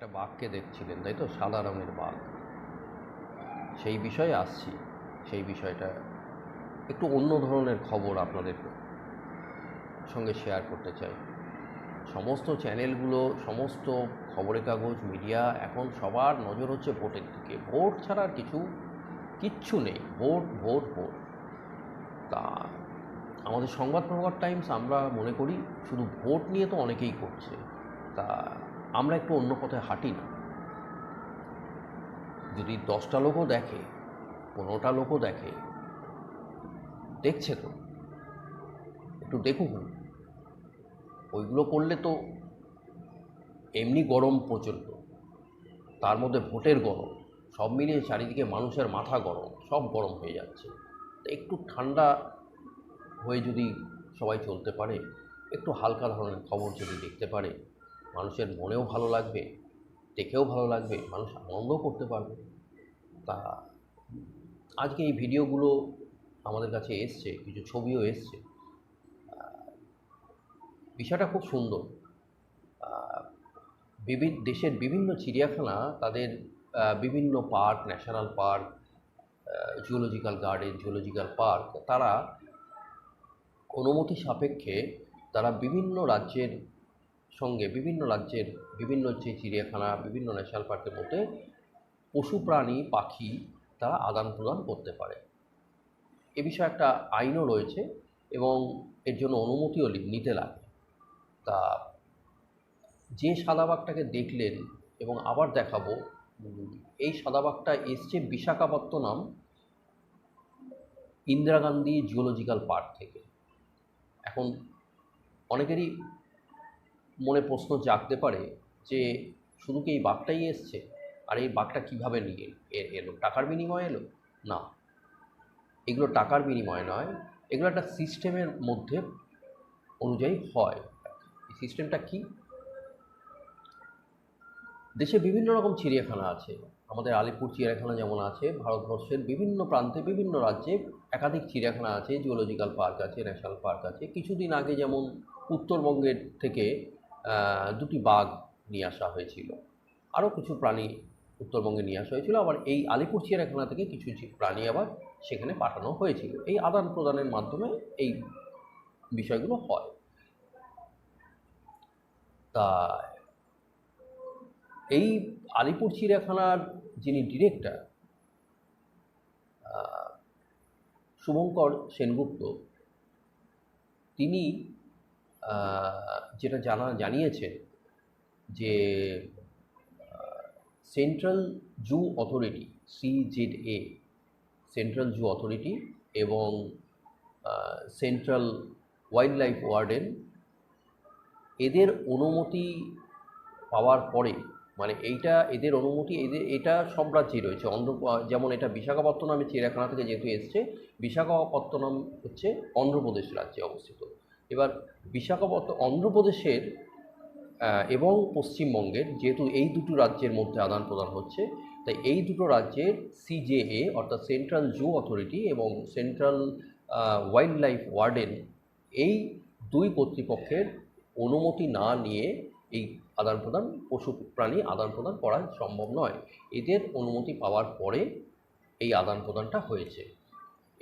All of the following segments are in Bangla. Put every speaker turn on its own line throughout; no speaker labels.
একটা বাঘকে দেখছিলেন, তাই তো? সাদা রঙের বাঘ। সেই বিষয়ে আসছি। সেই বিষয়টা একটু অন্য ধরনের খবর আপনাদের সঙ্গে শেয়ার করতে চাই। সমস্ত চ্যানেলগুলো সমস্ত খবরের কাগজ মিডিয়া এখন সবার নজর হচ্ছে ভোটের দিকে। ভোট ছাড়া আর কিছু, কিচ্ছু নেই। Vote vote vote. তা আমাদের সংবাদ প্রভার টাইমস আমরা মনে করি, শুধু ভোট নিয়ে তো অনেকেই করছে। তা আমরা একটু অন্য পথে হাঁটি না। যদি দশটা লোকও দেখে, পনেরোটা লোকও দেখে, দেখছে তো, একটু দেখুক ওইগুলো করলে তো এমনি গরম প্রচণ্ড। তার মধ্যে ভোটের গরম, সব মিলিয়ে চারিদিকে মানুষের মাথা গরম, সব গরম হয়ে যাচ্ছে। একটু ঠান্ডা হয়ে যদি সবাই চলতে পারে, একটু হালকা ধরনের খবর যদি দেখতে পারে মানুষের মনেও ভালো লাগবে, দেখেও ভালো লাগবে, মানুষ আনন্দও করতে পারবে। তা আজকে এই ভিডিওগুলো আমাদের কাছে এসছে, কিছু ছবিও এসছে। বিষয়টা খুব সুন্দর। বিভিন্ন দেশের বিভিন্ন চিড়িয়াখানা তাদের বিভিন্ন park, national park zoological garden zoological park, তারা অনুমতি সাপেক্ষে তারা বিভিন্ন রাজ্যের সঙ্গে বিভিন্ন রাজ্যের বিভিন্ন যে চিড়িয়াখানা, বিভিন্ন ন্যাশনাল পার্কের মধ্যে পশু, প্রাণী, পাখি তারা আদান প্রদান করতে পারে। এ বিষয়ে একটা আইনও রয়েছে এবং এর জন্য অনুমতিও নিতে লাগে। তা যে সাদাবাগটাকে দেখলেন এবং আবার দেখাবো, এই সাদাবাগটা এসছে বিশাখাপত্তনম ইন্দিরা গান্ধী জিওলজিক্যাল পার্ক থেকে। এখন অনেকেরই মনে প্রশ্ন জাগতে পারে যে শুধু কি এই বাঘটাই এসছে? আর এই বাঘটা কীভাবে নিয়ে এলো? টাকার বিনিময়ে এলো? না। এগুলো টাকার বিনিময়ে নয়। এগুলো একটা সিস্টেমের মধ্যে অনুযায়ী হয়। এই সিস্টেমটা কি? দেশে বিভিন্ন রকম চিড়িয়াখানা আছে। আমাদের আলিপুর চিড়িয়াখানা যেমন আছে, ভারতবর্ষের বিভিন্ন প্রান্তে বিভিন্ন রাজ্যে একাধিক চিড়িয়াখানা আছে জিওলজিক্যাল পার্ক আছে ন্যাশনাল পার্ক আছে। কিছুদিন আগে যেমন উত্তরবঙ্গের থেকে দুটি বাঘ নিয়ে আসা হয়েছিল। আরও কিছু প্রাণী উত্তরবঙ্গে নিয়ে আসা হয়েছিল। আবার এই আলিপুর চিড়িয়াখানা থেকে কিছু প্রাণী আবার সেখানে পাঠানো হয়েছিল। এই আদান প্রদানের মাধ্যমে এই বিষয়গুলো হয়। তা এই আলিপুর চিড়িয়াখানার যিনি ডিরেক্টর শুভঙ্কর সেনগুপ্ত, তিনি যেটা জানা জানিয়েছেন যে central zoo authority CZ A central zoo authority এবং সেন্ট্রাল ওয়াইল্ড লাইফ ওয়ার্ডেন এদের অনুমতি পাওয়ার পরে মানে এইটা, এদের অনুমতি, এদের, এটা সব রাজ্যেই রয়েছে। অন্ধ্র, যেমন এটা বিশাখাপত্তনমের চিড়িয়াখানা থেকে যেহেতু এসছে, বিশাখাপত্তনম হচ্ছে অন্ধ্রপ্রদেশ রাজ্যে অবস্থিত। এবার বিশাখাপত্ত অন্ধ্রপ্রদেশের এবং পশ্চিমবঙ্গের যেহেতু এই দুটো রাজ্যের মধ্যে আদান প্রদান হচ্ছে, তাই এই দুটো রাজ্যের সিজেএ অর্থাৎ সেন্ট্রাল জু অথরিটি এবং সেন্ট্রাল ওয়াইল্ড লাইফ ওয়ার্ডেন এই দুই কর্তৃপক্ষের অনুমতি না নিয়ে এই আদান প্রদান, পশু প্রাণী আদান প্রদান করা সম্ভব নয়। এদের অনুমতি পাওয়ার পরে এই আদান প্রদানটা হয়েছে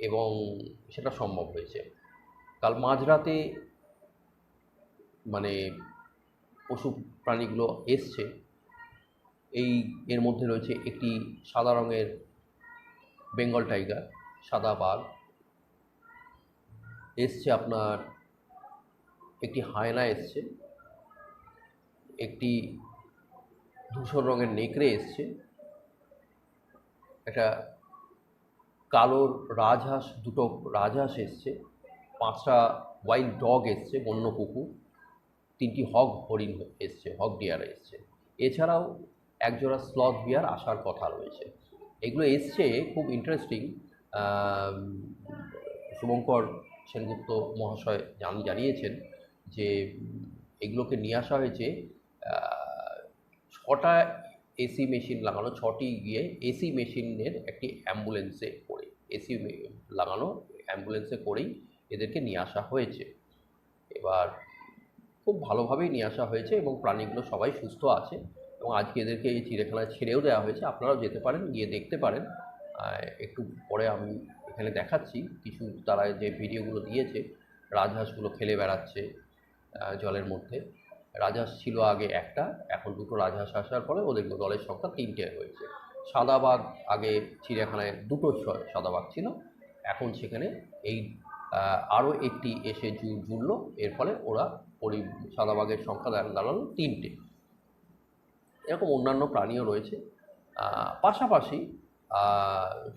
এবং সেটা সম্ভব হয়েছে। কাল মাঝরাতে মানে পশু প্রাণীগুলো এসছে। এই এর মধ্যে রয়েছে একটি সাদা রঙের বেঙ্গল টাইগার, সাদা বাঘ। এসছে আপনার একটি হায়না এসছে। একটি ধূসর রঙের নেকড়ে এসছে। একটা কালো রাজহাঁস, দুটো রাজহাঁস এসছে। পাঁচটা ওয়াইল্ড ডগ এসছে, বন্য কুকুর। তিনটি হগ হরিণ এসছে হগ ডিয়ার এসছে। এছাড়াও একজোড়া স্লথ বিয়ার আসার কথা রয়েছে। এগুলো এসছে খুব ইন্টারেস্টিং শুভঙ্কর সেনগুপ্ত মহাশয় জান জানিয়েছেন যে এগুলোকে নিয়ে আসা হয়েছে ছটা এসি মেশিন লাগানো, ছটি গিয়ে এসি মেশিনের একটি অ্যাম্বুলেন্সে করে এসি লাগানো অ্যাম্বুলেন্সে করেই এদেরকে নিয়ে আসা হয়েছে। এবার খুব ভালোভাবেই নিয়ে আসা হয়েছে এবং প্রাণীগুলো সবাই সুস্থ আছে এবং আজকে এদেরকে এই চিড়িয়াখানায় ছেড়েও দেওয়া হয়েছে। আপনারাও যেতে পারেন, গিয়ে দেখতে পারেন। একটু পরে আমি এখানে দেখাচ্ছি। কিছু তারা যে ভিডিওগুলো দিয়েছে, রাজহাঁসগুলো খেলে বেড়াচ্ছে জলের মধ্যে। রাজহাঁস ছিল আগে একটা, এখন দুটো রাজহাঁস আসার পরে ওদের দলের সংখ্যা তিনটে হয়েছে। সাদা বাঘ আগে চিড়িয়াখানায় দুটো স- সাদা বাঘ ছিল। এখন সেখানে এই আরও একটি এসে জুড়লো। এর ফলে ওরা পরি সাদা বাঘের সংখ্যা দাঁড়- দাঁড়াল তিনটে। এরকম অন্যান্য প্রাণীও রয়েছে। পাশাপাশি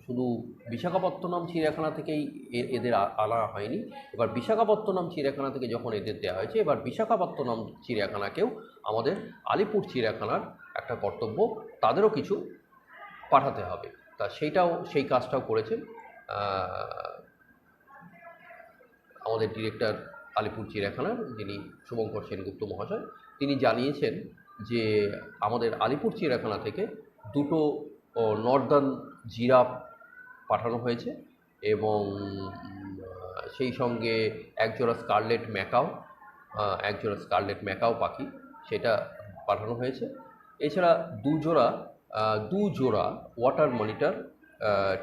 শুধু বিশাখাপত্তনম চিড়িয়াখানা থেকেই এদের আনা হয়নি। এবার বিশাখাপত্তনম চিড়িয়াখানা থেকে যখন এদের দেওয়া হয়েছে, এবার বিশাখাপত্তনম চিড়িয়াখানাকেও আমাদের আলিপুর চিড়িয়াখানার একটা কর্তব্য, তাদেরও কিছু পাঠাতে হবে। তা সেইটাও, সেই কাজটাও করেছেন আমাদের ডিরেক্টর আলিপুর চিড়িয়াখানার যিনি শুভঙ্কর সেনগুপ্ত মহাশয় তিনি জানিয়েছেন যে আমাদের আলিপুর চিড়িয়াখানা থেকে দুটো নর্দার্ন জিরাফ পাঠানো হয়েছে এবং সেই সঙ্গে একজোড়া স্কারলেট ম্যাকাও একজোড়া স্কারলেট ম্যাকাও পাখি সেটা পাঠানো হয়েছে। এছাড়া দুজোড়া আহ, দু জোড়া ওয়াটার মনিটর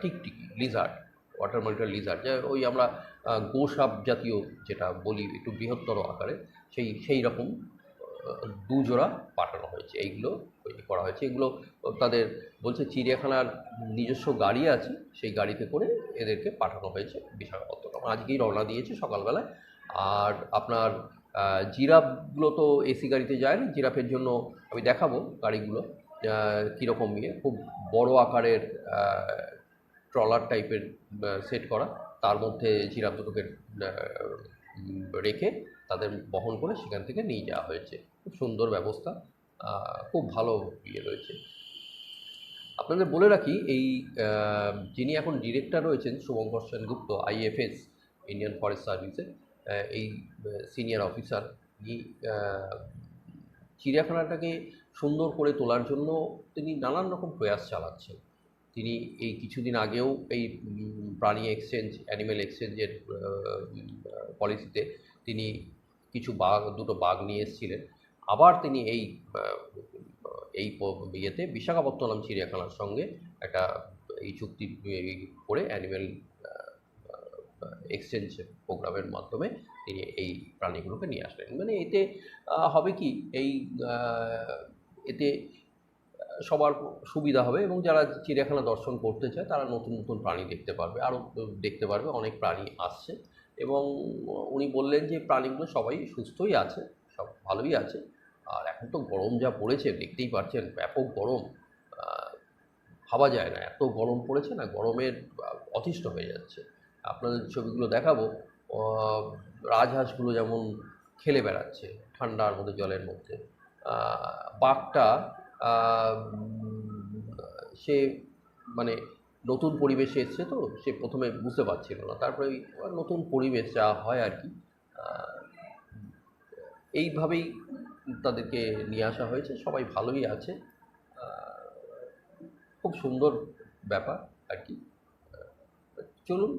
টিকটিকি লিজার্ড ওয়াটার মনিটর লিজার্ড যা ওই আমরা গোসাপ জাতীয় যেটা বলি একটু বৃহত্তর আকারে সেই সেই রকম আহ, দু জোড়া পাঠানো হয়েছে। এইগুলো করা হয়েছে। এগুলো তাদের বলছে চিড়িয়াখানার নিজস্ব গাড়ি আছে সেই গাড়িতে করে এদেরকে পাঠানো হয়েছে বিশাখাপত্তনম। আজকেই রওনা দিয়েছে সকালবেলায়। আর আপনার জিরাফগুলো তো এসি গাড়িতে যায় না জিরাফের জন্য আমি দেখাবো গাড়িগুলো কীরকম ইয়ে। খুব বড় আকারের ট্রলার টাইপের সেট করা। তার মধ্যে জিরাফ দুটোকে রেখে তাদের বহন করে সেখান থেকে নিয়ে যাওয়া হয়েছে। খুব সুন্দর ব্যবস্থা খুব ভালো ইয়ে রয়েছে। আপনাদের বলে রাখি এই যিনি এখন ডিরেক্টর রয়েছেন Shubhankar Sengupta IFS Indian forest সার্ভিসের এই সিনিয়র অফিসার আহ, চিড়িয়াখানাটাকে সুন্দর করে তোলার জন্য তিনি নানান রকম প্রয়াস চালাচ্ছেন। তিনি এই কিছুদিন আগেও এই প্রাণী এক্সচেঞ্জ অ্যানিমেল এক্সচেঞ্জের পলিসিতে তিনি কিছু বাঘ, দুটো বাঘ নিয়ে এসেছিলেন। আবার তিনি এই এই ইয়েতে বিশাখাপত্তনম চিড়িয়াখানার সঙ্গে একটা এই চুক্তি করে অ্যানিমেল এক্সচেঞ্জ প্রোগ্রামের মাধ্যমে তিনি এই প্রাণীগুলোকে নিয়ে আসলেন। মানে এতে হবে কি? এই এতে সবার সুবিধা হবে এবং যারা চিড়িয়াখানা দর্শন করতে চায়, তারা নতুন নতুন প্রাণী দেখতে পারবে। আরও দেখতে পারবে, অনেক প্রাণী আসছে এবং উনি বললেন যে, প্রাণীগুলো সবাই সুস্থই আছে, সব ভালোই আছে। আর এখন তো গরম যা পড়েছে, দেখতেই পারছেন ব্যাপক গরম। ভাবা যায় না, এত গরম পড়েছে না, গরমের অতিষ্ঠ হয়ে যাচ্ছে। আপনাদের ছবিগুলো দেখাবো। রাজহাঁসগুলো যেমন খেলে বেড়াচ্ছে, ঠান্ডার মধ্যে জলের মধ্যে। বাঘটা সে মানে নতুন পরিবেশে এসছে তো সে প্রথমে বুঝতে পারছিল না তারপরে ওই নতুন পরিবেশ যা হয় আর কি এইভাবেই তাদেরকে নিয়ে আসা হয়েছে সবাই ভালোই আছে খুব সুন্দর ব্যাপার আর কি চলুন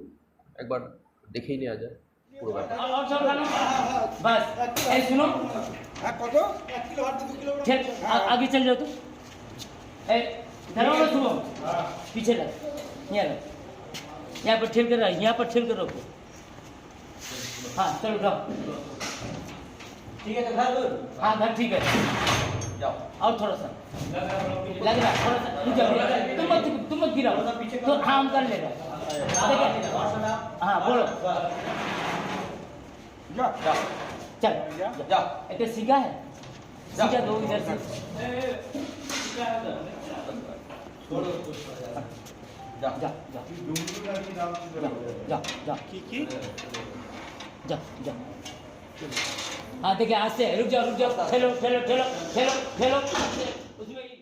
একবার দেখেই নেওয়া যায় পুরো ব্যাপার
आगे चल जाओ तुम धरो पीछे लग यहाँ लग यहाँ पर ठेल कर रहा यहाँ पर ठेल कर रखो हाँ चलो उठाओ
ठीक है घर
हाँ घर ठीक है
जाओ
और थोड़ा सा लग रहा थोड़ा सा तुम मत तुम मत गिराओ तो हाँ कर ले हाँ बोलो
जाओ जाओ
चल।
जा।
एक सीखा है? सीखा दो इधर से। जा। जा जा। जा हाँ देखिए आज से। रुक जाओ रुक जाओ। खेलो खेलो खेलो खेलो खेलो उसमें